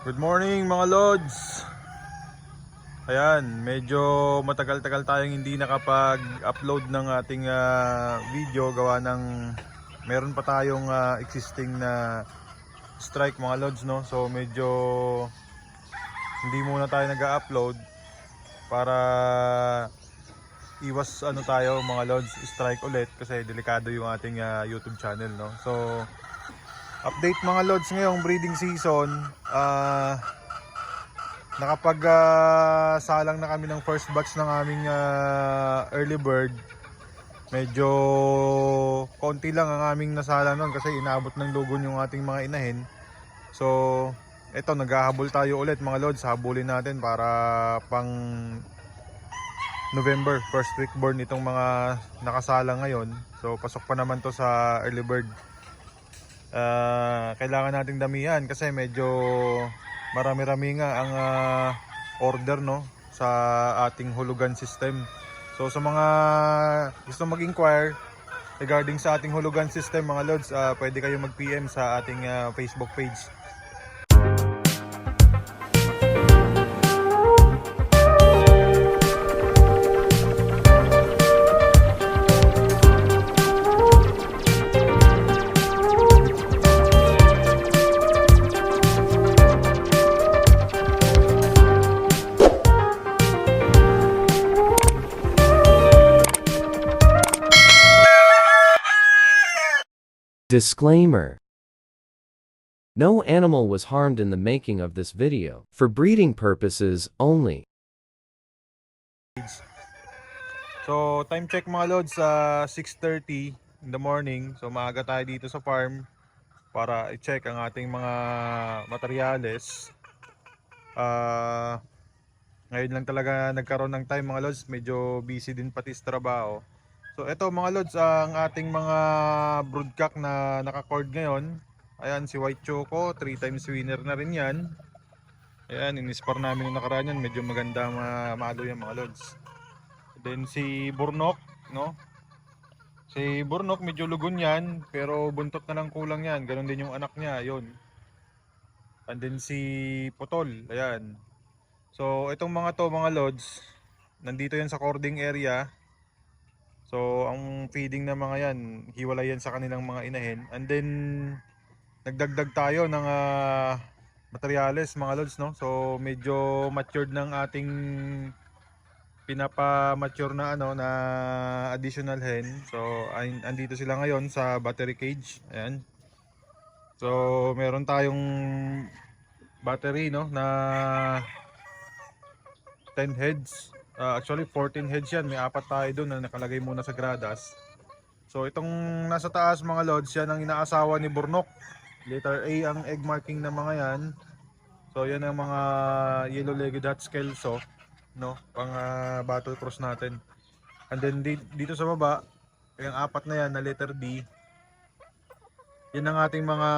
Good morning mga Lods. Ayan, medyo matagal-tagal tayong hindi nakapag-upload ng ating ah, video. Gawa ng meron pa tayong ah, existing na strike mga Lods no? So medyo hindi muna tayo nag-upload para iwas ano tayo mga Lods strike ulit kasi delikado yung ating ah, YouTube channel no? So Update mga lods ngayong breeding season. Ah nakapag ah, salang na kami ng first batch ng aming ah, early bird. Medyo konti lang ang aming nasalang noon kasi inaabot ng lugon yung ating mga inahin. So, eto naghahabol tayo ulit mga lods. Habulin natin para pang November, first week born itong mga nakasalang ngayon. So, pasok pa naman to sa early bird ah, kailangan nating damihan kasi medyo marami-rami nga ang ah, order no sa ating hulugan system. So sa mga gusto mag-inquire regarding sa ating hulugan system mga lods, ah, pwede kayo mag-PM sa ating ah, Facebook page. Disclaimer No animal was harmed in the making of this video, for breeding purposes only. So time check mga lods sa 6:30 in the morning. So maaga tayo dito sa farm para i-check ang ating mga materyales. Ah ngayon lang talaga nagkaroon ng time mga lods, medyo busy din pati sa trabaho. So eto mga lods, ang ating mga broodcock na naka-cord ngayon. Ayan si White Choco, 3 times winner na rin 'yan. Ayan, inispar namin yung nakaraan yan, medyo maganda ma malo yan mga lods. Then si Burnok, no? Si Burnok medyo lugon yan, pero buntot na lang kulang yan. Ganon din yung anak niya, yon. And then si Putol, ayan. So itong mga to mga lods, nandito yan sa cording area. So ang feeding ng mga yan, hiwalay yan sa kanilang mga inahin. And then nagdagdag tayo ng ah, materyales mga lods, no? So medyo matured ng ating pinapa-mature na ano na additional hen. So ay, andito sila ngayon sa battery cage. Ayan. So meron tayong battery no na 10 heads. Ah, actually 14 heads yan. May apat tayo doon na nakalagay muna sa gradas. So itong nasa taas mga lods yan ang inaasawa ni Burnok. Letter A ang egg marking ng mga yan. So yan ang mga yellow legged hot scalzo no pang ah, battle cross natin and then di- dito sa baba yung apat na yan na letter D yan ang ating mga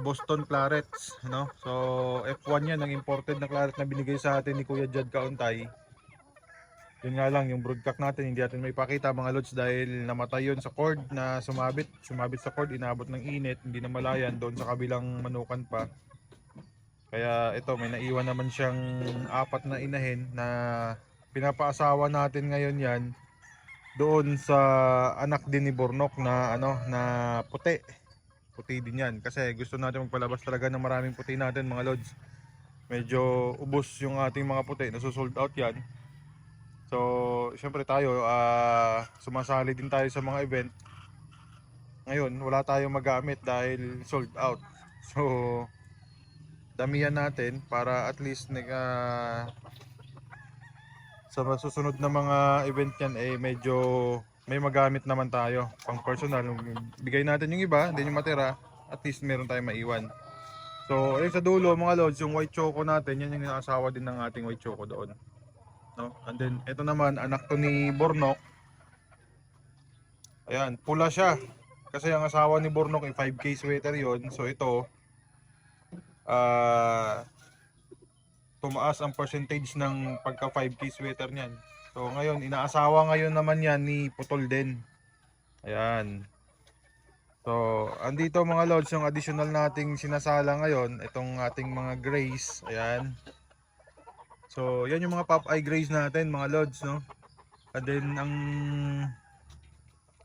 Boston Clarets no so F1 yan ang imported na claret na binigay sa atin ni Kuya Jad Kauntay yun nga lang yung broodcock natin hindi natin may pakita mga lods dahil namatay yun sa cord na sumabit sumabit sa cord inabot ng init hindi na malayan doon sa kabilang manukan pa kaya ito may naiwan naman siyang apat na inahin na pinapaasawa natin ngayon yan doon sa anak din ni Bornok na ano na puti. Puti din yan kasi gusto natin magpalabas talaga ng maraming puti natin mga lods. Medyo ubos yung ating mga puti, nasusold out yan. So, syempre tayo ah sumasali din tayo sa mga event. Ngayon, wala tayong magamit dahil sold out. So, damihan natin para at least ah, sa susunod na mga event yan eh medyo may magamit naman tayo pang personal bigay natin yung iba then yung matira at least meron tayong maiwan so ayun sa dulo mga lods yung white choco natin yan yung asawa din ng ating white choco doon no and then ito naman anak to ni Bornok ayan pula siya kasi ang asawa ni Bornok ay 5k sweater yon so ito ah tumaas ang percentage ng pagka 5k sweater niyan. So ngayon, inaasawa ngayon naman yan ni Putol din. Ayan. So andito mga lods yung additional nating sinasala ngayon, itong ating mga grays, ayan. So, yan yung mga Popeye grays natin, mga lods, no? And then, ang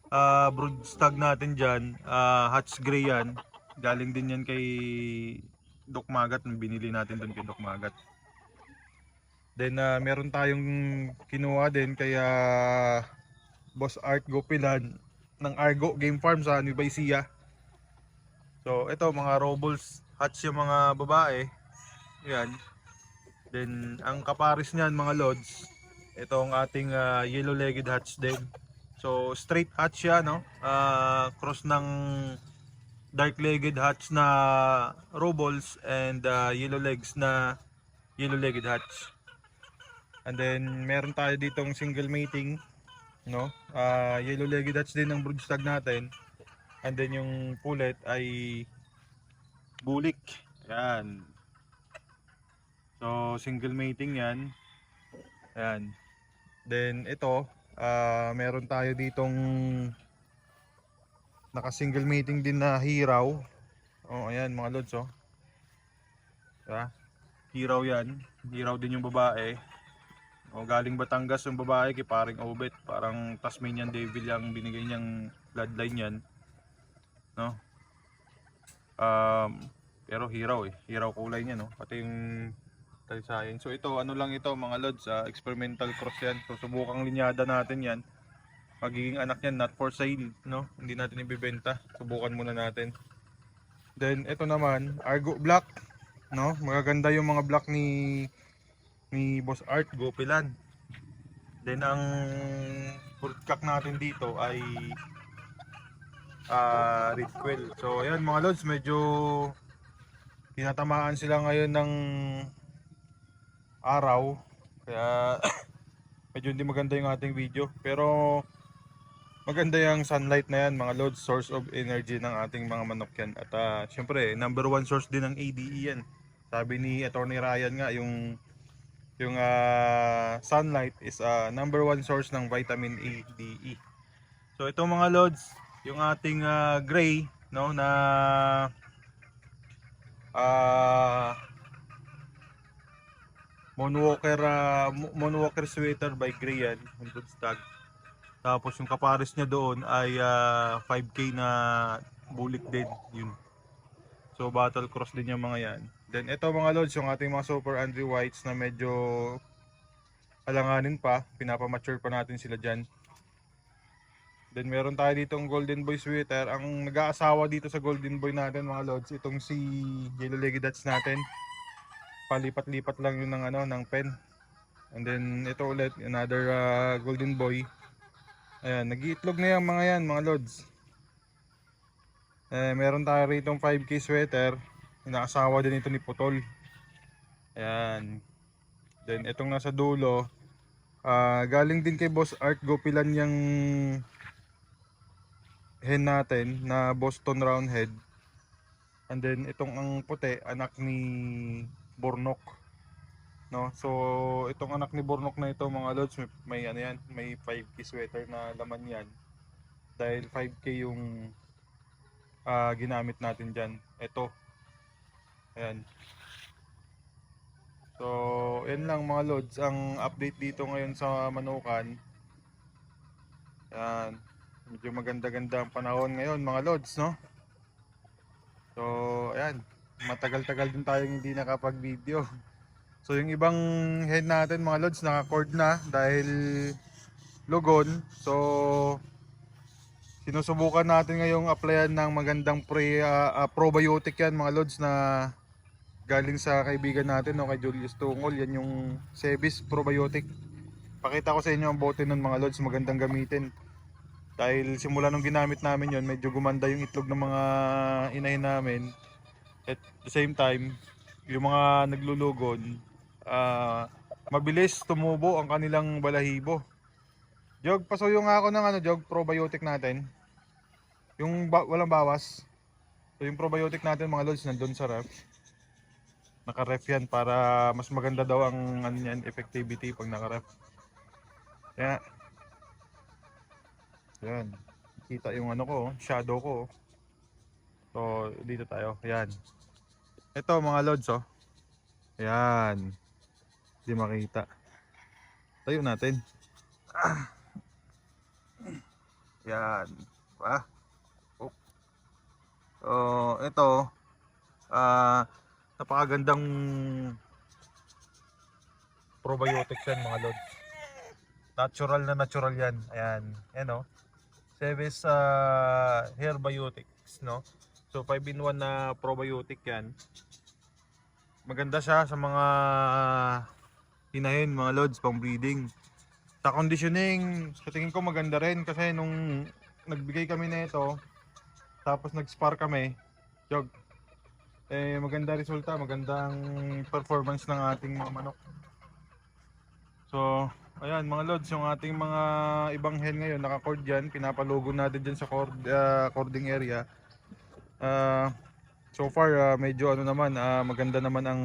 ah brood stag natin dyan, ah Hatch Gray yan. Galing din yan kay Doc Magat, binili natin dun kay Doc Magat. Then, ah, meron tayong kinuha din kaya Boss Art Gopilan ng Argo Game Farm sa Nueva Ecija. So, ito mga robles hatch yung mga babae. Yan. Then, ang kaparis niyan mga lods, ito ang ating ah, yellow-legged hatch din. So, straight hatch siya, no? Ah, cross ng dark-legged hatch na robles and ah, yellow legs na yellow-legged hatch. And then, meron tayo ditong single mating, no? Ah, yellow-legged hatch din ng broodstag natin. And then yung pulet ay bulik. Yan. So, single mating yan. Ayan. Then, ito, ah meron tayo ditong naka-single mating din na hiraw. Oh, ayan mga lods, oh. Diba? Hiraw yan. Hiraw din yung babae. O, galing Batangas yung babae kay paring Obet. Parang Tasmanian Devil yung binigay niyang bloodline yan. No? Um, pero hiraw eh. Hiraw kulay niya, no? Pati yung talisayan. So ito, ano lang ito mga lods, ah, experimental cross yan. So subukang linyada natin yan. Magiging anak yan, not for sale, no? Hindi natin ibibenta. Subukan muna natin. Then ito naman, Argo Black, no? Magaganda yung mga black ni ni Boss Art Gopilan. Then ang cock natin dito ay ah red quill. So ayan mga lods, medyo tinatamaan sila ngayon ng araw. Kaya medyo hindi maganda yung ating video. Pero maganda yung sunlight na yan mga lods, source of energy ng ating mga manok yan. At ah, syempre, number one source din ng ADE yan. Sabi ni Attorney Ryan nga, yung yung ah, sunlight is a number one source ng vitamin A, D, E. So ito mga lods, yung ating ah, gray no na ah Moonwalker Mo- Moonwalker sweater by Gray yan, yung stag. Tapos yung kapares niya doon ay ah, 5k na bulik din yun. So battle cross din yung mga yan. Then ito mga lods, yung ating mga super Andrew Whites na medyo alanganin pa, pinapamature pa natin sila dyan. Then meron tayo ditong Golden Boy sweater. Ang nag-aasawa dito sa Golden Boy natin mga lods, itong si Yellow Legged Dats natin. Palipat-lipat lang yun ng ano, ng pen. And then ito ulit, another ah, Golden Boy. Ayan, nag-iitlog na yung mga yan, mga lods. Eh, meron tayo rito 5k sweater. Inaasawa din ito ni Putol. Ayan. Then itong nasa dulo, ah, galing din kay Boss Art Gopilan yung hen natin na Boston Roundhead. And then itong ang puti, anak ni Bornok. No? So itong anak ni Bornok na ito mga lods, may, may ano yan, may 5k sweater na laman yan. Dahil 5k yung ah, ginamit natin diyan. Ito. Ayan. So, yan lang mga lods ang update dito ngayon sa Manukan. Yan. Medyo maganda-ganda ang panahon ngayon mga lods, no? So, ayan. Matagal-tagal din tayong hindi nakapag-video. So, yung ibang head natin mga lods naka-cord na dahil lugon. So, sinusubukan natin ngayong applyan ng magandang pre, ah, ah, probiotic yan mga lods na galing sa kaibigan natin no, kay Julius Tungol. Yan yung Sebis probiotic. Pakita ko sa inyo ang bote nun mga lods, magandang gamitin. Dahil simula nung ginamit namin yon medyo gumanda yung itlog ng mga inahin namin. At the same time, yung mga naglulugon, ah, mabilis tumubo ang kanilang balahibo. Jog, pasuyo nga ako ng ano, Jog, probiotic natin. Yung ba- walang bawas. So yung probiotic natin mga lods nandun sa ref. Naka-ref yan para mas maganda daw ang ano yan, effectivity pag naka-ref. Kaya yan. Kita yung ano ko, shadow ko. So, dito tayo. Ayan. Ito mga lods oh. Ayan. Hindi makita. Tayo natin. Ah. Yan. Pa. Oh. So, ito ah napakagandang probiotics yan mga lods. Natural na natural yan. Ayan. Ayan oh. Seves uh, Herbiotics, no? So 5 in 1 na probiotic yan. Maganda siya sa mga hinahin, mga lods, pang breeding. Sa conditioning, sa tingin ko maganda rin kasi nung nagbigay kami nito, tapos nag-spar kami, jog. Eh maganda resulta, magandang performance ng ating mga manok. So, ayan mga lods, yung ating mga ibang hen ngayon, naka-cord dyan, pinapalugo natin dyan sa cord, ah, cording area. Ah, so far, ah, medyo ano naman, ah, maganda naman ang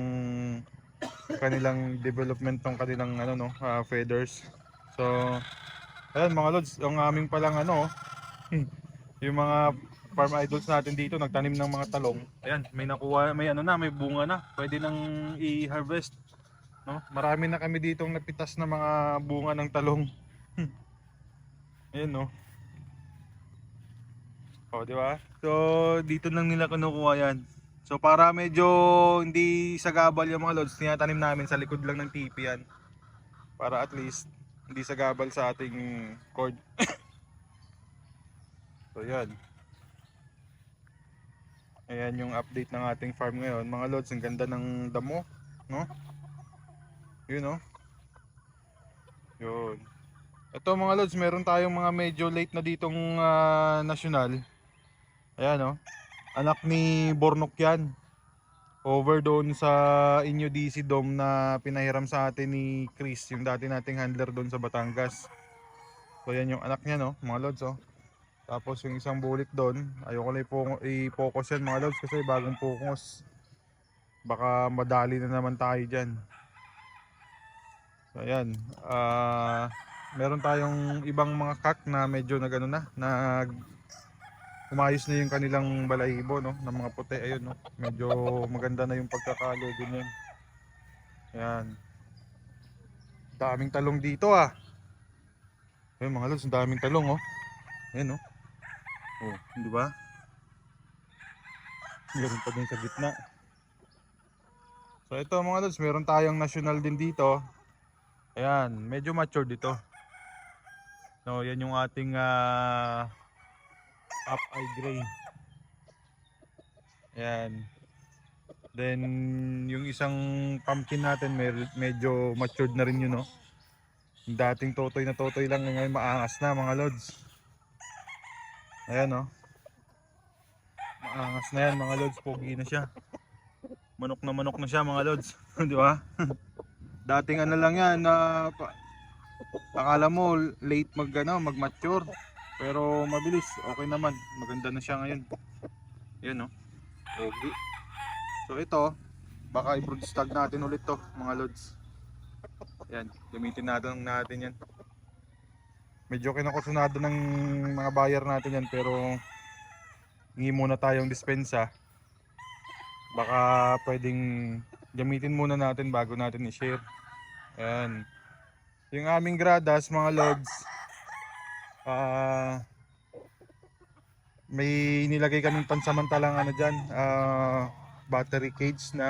kanilang development ng kanilang ano no, ah, feathers. So, ayan mga lods, yung aming palang ano, yung mga farm idols natin dito nagtanim ng mga talong. Ayan, may nakuha, may ano na, may bunga na. Pwede nang i-harvest. No? Marami na kami ditong napitas na mga bunga ng talong. Ayan no. O, di ba? So, dito lang nila kinukuha yan. So, para medyo hindi sagabal yung mga lods, tinatanim namin sa likod lang ng tipi yan. Para at least, hindi sagabal sa ating cord. so, yan. Ayan yung update ng ating farm ngayon. Mga lods, ang ganda ng damo, no? Yun, no? Yun. Ito mga lods, meron tayong mga medyo late na ditong ah, national. Ayan, no? Anak ni Bornok yan. Over doon sa Inyo DC Dome na pinahiram sa atin ni Chris, yung dati nating handler doon sa Batangas. So, yan yung anak niya, no? Mga lods, oh. Tapos yung isang bulik doon, ayoko na i-focus yan mga lods kasi bagong focus. Baka madali na naman tayo dyan. So ayan, ah meron tayong ibang mga kak na medyo nag ano na, nag umayos na yung kanilang balahibo no, ng mga puti ayun no. Medyo maganda na yung pagkakalugo niyan. Ayan. Daming talong dito ah. Ayun mga lods, daming talong oh. Ayan oh. Oh, di ba? Meron pa din sa gitna. So ito mga lods, meron tayong national din dito. Ayan, medyo mature dito. No, yan yung ating ah, up eye gray. Ayan. Then yung isang pumpkin natin mer- medyo matured na rin yun no. Dating totoy na totoy lang ngayon maangas na mga lods. Ayan oh. Maangas na yan mga lods, pogi na siya. Manok na manok na siya mga lods, di ba? Dating ano lang yan na pa, akala mo late mag ano, mag-mature. Pero mabilis, okay naman. Maganda na siya ngayon. Yan oh. Pogi. So ito, baka i-brood stag natin ulit to mga lods. Yan, gamitin natin natin yan. Medyo kinakusunado ng mga buyer natin yan pero hingi muna tayong dispensa. Baka pwedeng gamitin muna natin bago natin i-share. Ayan. Yung aming gradas mga lods, ah may nilagay kaming pansamantalang ano dyan, ah, battery cage na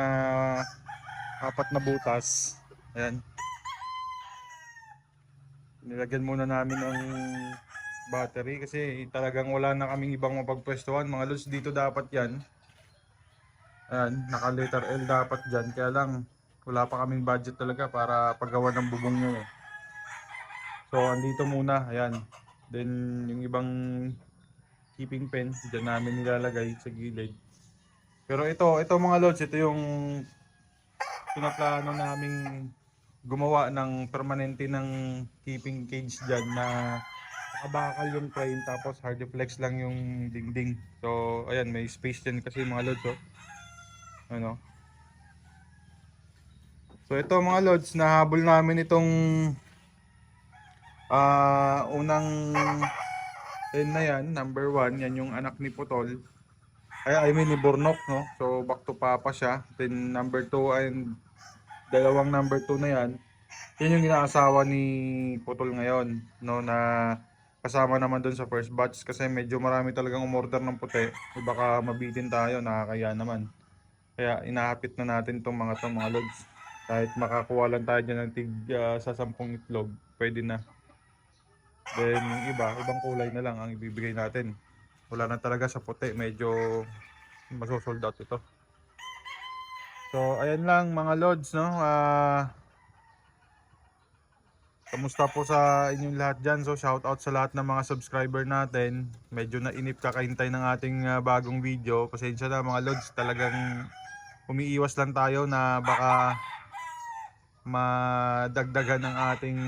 apat na butas. Ayan. Nilagyan muna namin ng battery kasi talagang wala na kaming ibang mapagpwestuhan. Mga lods, dito dapat yan. Ayan, naka letter L dapat dyan. Kaya lang, wala pa kaming budget talaga para paggawa ng bubong nyo eh. So, andito muna. Ayan. Then, yung ibang keeping pen, dyan namin nilalagay sa gilid. Pero ito, ito mga lods, ito yung pinaplano naming gumawa ng permanente ng keeping cage dyan na nakabakal yung frame tapos hard flex lang yung dingding. So, ayan, may space dyan kasi mga lods, oh. Ano? So, ito mga lods, nahabol namin itong ah unang hen na yan, number one, yan yung anak ni Putol. Ay, I mean ni Bornok, no? So, back to Papa siya. Then, number 2 and dalawang number 2 na yan. Yan yung inaasawa ni Putol ngayon, no? Na kasama naman dun sa first batch kasi medyo marami talagang umorder ng puti. Eh, Baka mabitin tayo, nakakaya naman. Kaya inahapit na natin tong mga tong mga logs. Kahit makakuha lang tayo dyan ng tig ah, sa 10 itlog, pwede na. Then yung iba, ibang kulay na lang ang ibibigay natin. Wala na talaga sa puti, medyo masosold out ito. So, ayan lang mga lods, no? Ah, kamusta po sa inyong lahat dyan? So, shout out sa lahat ng mga subscriber natin. Medyo nainip kakahintay ng ating ah, bagong video. Pasensya na mga lods, talagang umiiwas lang tayo na baka madagdagan ng ating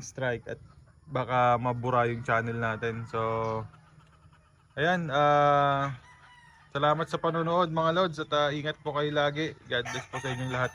strike at baka mabura yung channel natin. So, ayan, ah salamat sa panonood mga lods at ah, ingat po kayo lagi. God bless po sa inyong lahat.